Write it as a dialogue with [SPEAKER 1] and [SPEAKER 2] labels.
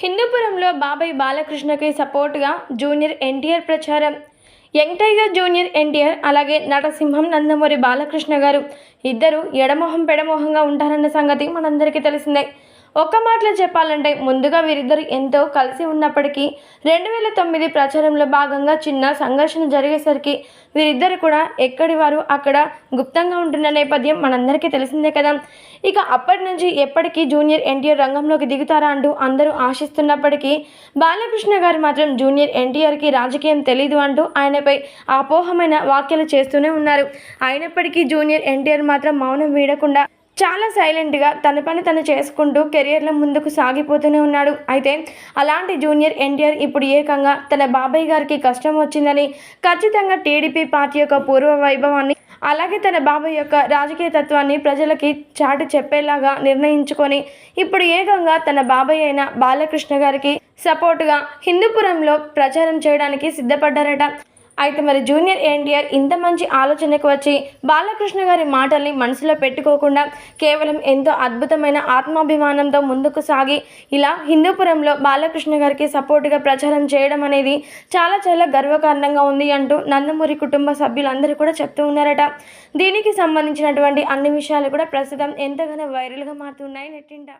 [SPEAKER 1] హిందూపురంలో బాబాయ్ బాలకృష్ణకి సపోర్ట్గా జూనియర్ ఎన్టీఆర్ ప్రచారం. యంగ్ టైగర్ జూనియర్ ఎన్టీఆర్ అలాగే నటసింహం నందమూరి బాలకృష్ణ గారు ఇద్దరు ఎడమొహం పెడమొహంగా ఉంటారన్న సంగతి మనందరికీ తెలిసిందే. ఒక్క మాటలో చెప్పాలంటే ముందుగా వీరిద్దరు ఎంతో కలిసి ఉన్నప్పటికీ రెండు వేల తొమ్మిది ప్రచారంలో భాగంగా చిన్న సంఘర్షణ జరిగేసరికి వీరిద్దరు కూడా ఎక్కడి వారు అక్కడ గుప్తంగా ఉంటున్న నేపథ్యం మనందరికీ తెలిసిందే కదా. ఇక అప్పటి నుంచి ఎప్పటికీ జూనియర్ ఎన్టీఆర్ రంగంలోకి దిగుతారా అంటూ అందరూ ఆశిస్తున్నప్పటికీ బాలకృష్ణ గారు మాత్రం జూనియర్ ఎన్టీఆర్కి రాజకీయం తెలీదు అంటూ ఆయనపై అపోహమైన వ్యాఖ్యలు చేస్తూనే ఉన్నారు. అయినప్పటికీ జూనియర్ ఎన్టీఆర్ మాత్రం మౌనం వీడకుండా చాలా సైలెంట్గా తన పని తను చేసుకుంటూ కెరియర్లో ముందుకు సాగిపోతూనే ఉన్నాడు. అయితే అలాంటి జూనియర్ ఎన్టీఆర్ ఇప్పుడు ఏకంగా తన బాబాయ్ గారికి కష్టం వచ్చిందని ఖచ్చితంగా టీడీపీ పార్టీ యొక్క పూర్వ వైభవాన్ని అలాగే తన బాబాయ్ యొక్క రాజకీయ తత్వాన్ని ప్రజలకి చాటు చెప్పేలాగా నిర్ణయించుకొని ఇప్పుడు ఏకంగా తన బాబాయ్ అయిన బాలకృష్ణ గారికి సపోర్టుగా హిందూపురంలో ప్రచారం చేయడానికి సిద్ధపడ్డారట. అయితే మరి జూనియర్ ఎన్టీఆర్ ఇంత మంచి ఆలోచనకు వచ్చి బాలకృష్ణ గారి మాటల్ని మనసులో పెట్టుకోకుండా కేవలం ఎంతో అద్భుతమైన ఆత్మాభిమానంతో ముందుకు సాగి ఇలా హిందూపురంలో బాలకృష్ణ గారికి సపోర్టుగా ప్రచారం చేయడం అనేది చాలా చాలా గర్వకారణంగా ఉంది అంటూ నందమూరి కుటుంబ సభ్యులందరూ కూడా చెప్తూ ఉన్నారట. దీనికి సంబంధించినటువంటి అన్ని విషయాలు కూడా ప్రస్తుతం ఎంతగానో వైరల్గా మారుతున్నాయి. నెట్టింట.